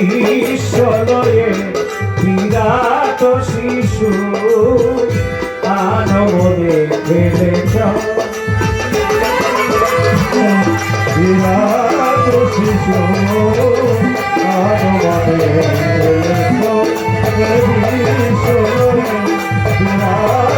বিশ্বলয়ে বিরাট শিশু আনমনে খেলেছ বিরাট শিশু আনমনে খেলেছ বিশ্বলয়ে বিরাট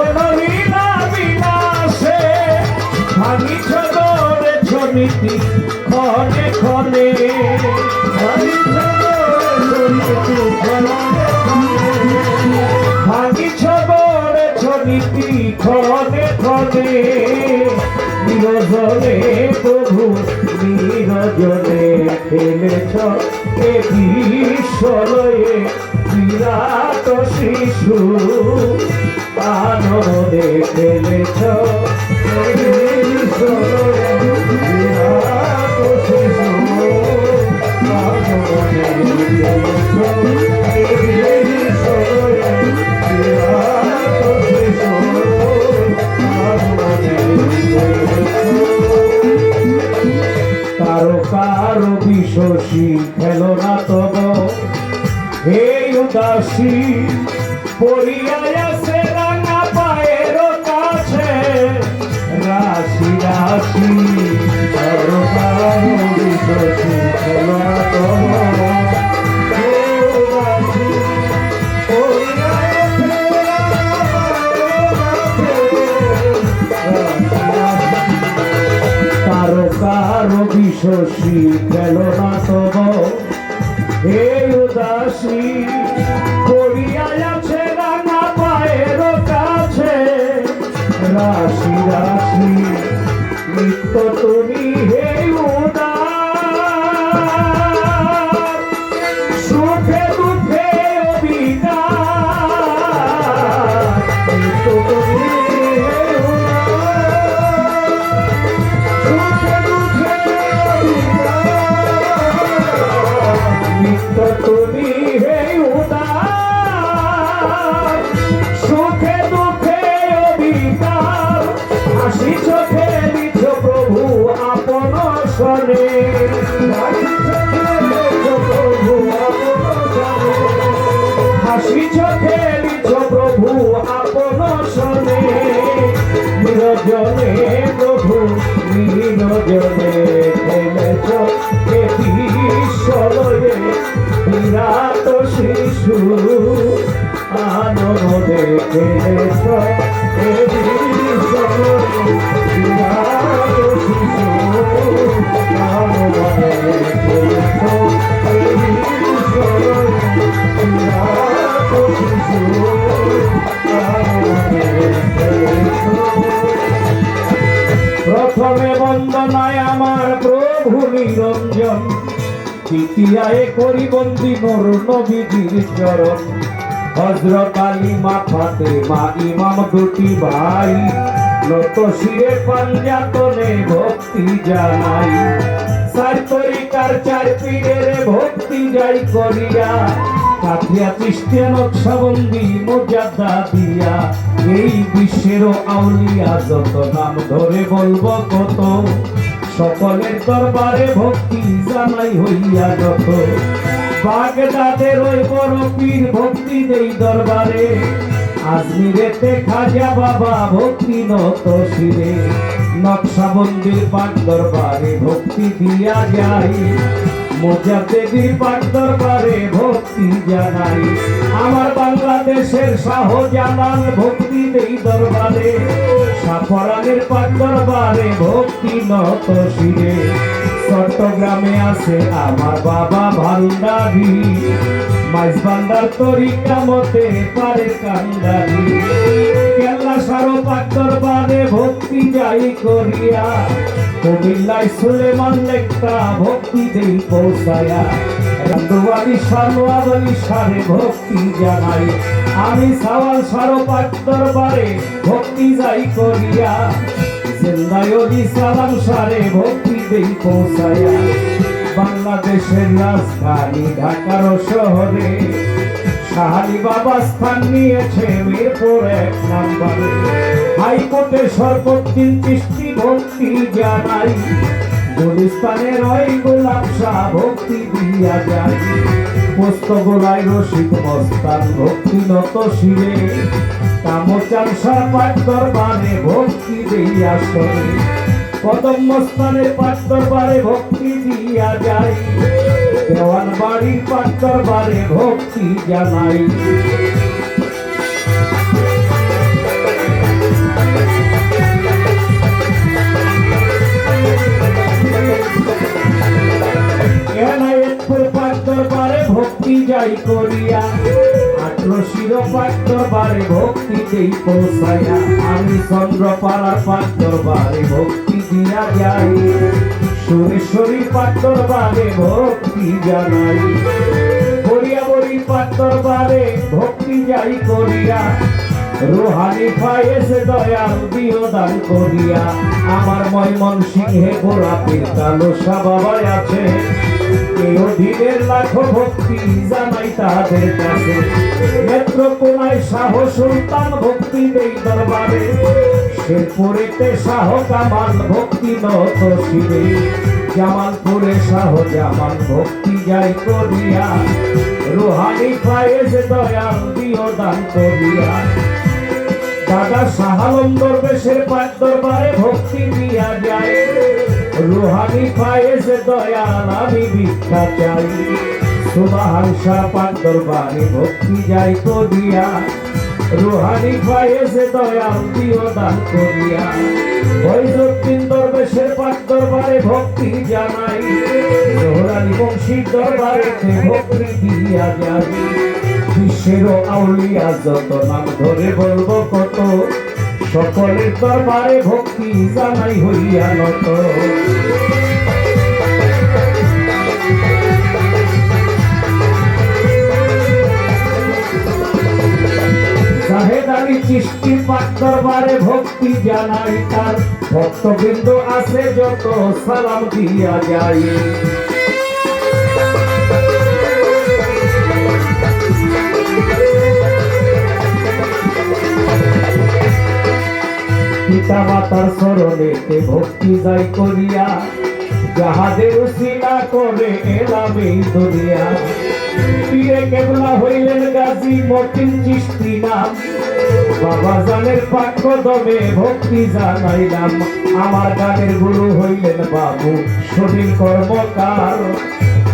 মদন লীলা বিলাসে ভাঙিছ দরে ছমিতি ক্ষণে। ক্ষণে ভাঙিছ দরে ভাঙিছ দরে ছমিতি ক্ষণে ক্ষণে। নিরজনে প্রভু, নিরজনে খেলেছ এ বিশ্বলয়ে। বিরাট শিশু এ বিশ্বলয়ে বিরাট শিশু শিশু আনন্দে খেলেছ তারকার বিশ্বসী খেলো না তব। হে উদাসী পড়িয়াছে রাঙা পায়ের কাছে। রাশি রাশি খেলো কারও কারও বিশ্বসী গেল না তব। হে উদাসী রাশি রাশি নিত্য তুমি হে শিশু আনন্দে খেলেছ প্রথমে বন্দনায় আমার প্রভু নিরঞ্জন। দ্বিতীয়ায় করি বন্দি মোর নবীজির চরণ। হজরত আলী মাথাতে মা ইমাম দুটি ভাই। নত শিরে পাঞ্জাতনে ভক্তি জানাই। চার তরিকার চার পীরের ভক্তি যাই করিয়া। কাঠিয়া খ্রিস্টিয়া নকশাবন্দি মর্যাদা দিয়া। এই বিশ্বের আউলিয়া যত নাম ধরে বলব কত। সকলের দরবারে ভক্তি জানাই হইয়া যত বাগদাদের ওই বড় পীর ভক্তি দেই দরবারে। আজমিরেতে খাজা বাবা ভক্তি নত শিরে। নকশা মন্দির পাক দরবারে ভক্তি দিয়া যাই। মোজা দেবীর পাক দরবারে জানাই, আমার বাংলাদেশের শাহজালাল ভক্তি দেই দরবারে, সাফরানের পাক দরবারে ভক্তি নত শিরে। চট্টগ্রামে আছে আমার বাবা ভান্ডারি মাইজ ভান্ডার তরিকা মতে পারে কান্দারি সারো পাত্তর বাদে ভক্তি যাই করিয়া, কুমিল্লায় সুলেমান লেখা ভক্তি দেই পৌঁছায়া। রান্দুয়ারি সানোয়ারি সারে ভক্তি জানাই। আমি সাওয়াল সারো পাত্তর বারে ভক্তি যাই করিয়া। জিন্দায়লি সালাম সারে ভক্তি দেই পৌঁছায়া বাংলাদেশের রাজধানী ঢাকার শহরে শাহালি বাবা স্থান নিয়েছে মিরপুর এক নম্বরে। হাইকোর্টে সর্বোচ্চিন সৃষ্টি ভক্তি জানাই। গুলিস্তানের ওই গোলাপ শাহ ভক্তি দিয়া যায়। পুস্তকলাই রসিক মস্তান ভক্তি নত শিরে কামচান সাপাট দরবারে ভক্তি দিয়া সরে। কদম মস্তানের পাট দরবারে ভক্তি দিয়া যায়। দেওয়ান বাড়ির পাট দরবারে ভক্তি জানাই। ভক্তি যাই করিয়া। আটরশির পাত্র বারে ভক্তি দেই পৌঁছায়া আমি চন্দ্রপাড়ার পাত্র বারে ভক্তি দিয়া যাই। সুরেশ্বরী পাত্র বারে ভক্তি জানাই। করিয়া বরি পাট বারে ভক্তি যাই করিয়া। রোহানি ফায়েছে দয়াল দিও দান করিয়া, আমার ময়মন সিংহে গোলাপের কালো বাবাই আছে। অধীনের লাখো ভক্তি জানাই তাদের কাছে। নেত্রকোনায় শাহ সুলতান ভক্তি দেই দরবারে। শেরপুরেতে শাহ কামাল ভক্তি নত শিরে জামালপুরে শাহ জামাল ভক্তি যাই করিয়া। রুহানি ফায়েজ দয়াল দিও দান করিয়া। দাদা শাহালম দরবেশের পাঁচ দরবারে ভক্তি দিয়া যায়। রুহানি ফায়েজ দয়াল আমি ভিক্ষা চাই। সুবাহান শাহ পাঁচ দরবারে ভক্তি যাই করিয়া। রুহানি ফায়েজ দয়াল দিও দান করিয়া। বৈদ্যুতিন দরবেশের পাঁচ দরবারে ভক্তি জানাই। জোহরানি বংশীর দরবারে ভক্তি দিয়া যায়। বিশ্বের আউলিয়া যত নাম ধরে বলব কত? সকলের দরবারে ভক্তি জানাই হইয়া নত। চিষ্টি পাক ভক্তি জানাই তার। ভক্তবৃন্দ আছে যত সালাম দিয়া যায়। পিতা মাতার স্মরণেতে ভক্তি যাই করিয়া, যাহাদের উসিলা করে এলাম এই দুনিয়া। পীরে কেবলা হইলেন গাজী মতিন চিস্তি নাম। বাবা জানের পাক্য দমে ভক্তি জানাইলাম। আমার গানের গুরু হইলেন বাবু সঠিক কর্মকার।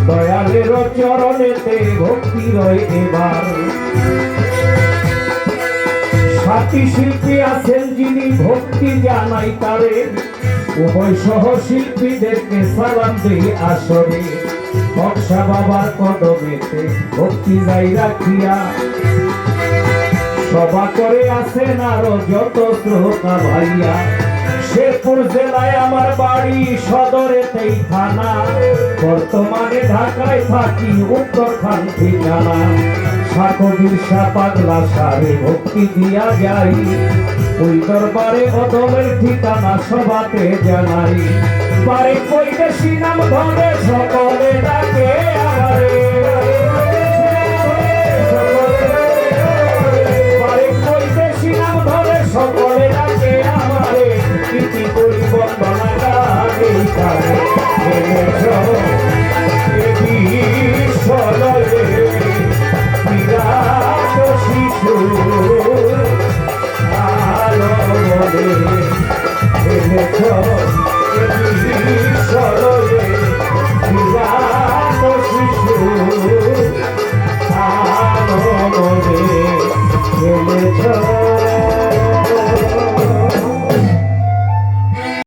দয়ালের চরণেতে ভক্তি রয় এবার। সাথী শিল্পী আছেন যিনি, ভক্তি জানাই তারে। উভয় সহ শিল্পীদেরকে সালাম দেই আসরে। বক্সা বাবার কদমেতে ভক্তি যাই রাখিয়া। সভা করে আছেন আরও যত শ্রোতা ভাইয়া। শেরপুর জেলায় আমার বাড়ি সদরেতেই থানা। বর্তমানে ঢাকায় থাকি উত্তরখান ঠিকানা। সাকবির পাগলা সারে ভক্তি দিয়া যাই। ওই দরবারে অদলের ঠিকানা সবাতে জানাই। বারে কই বেশি নাম ধরে সকলে ডাকে আমারে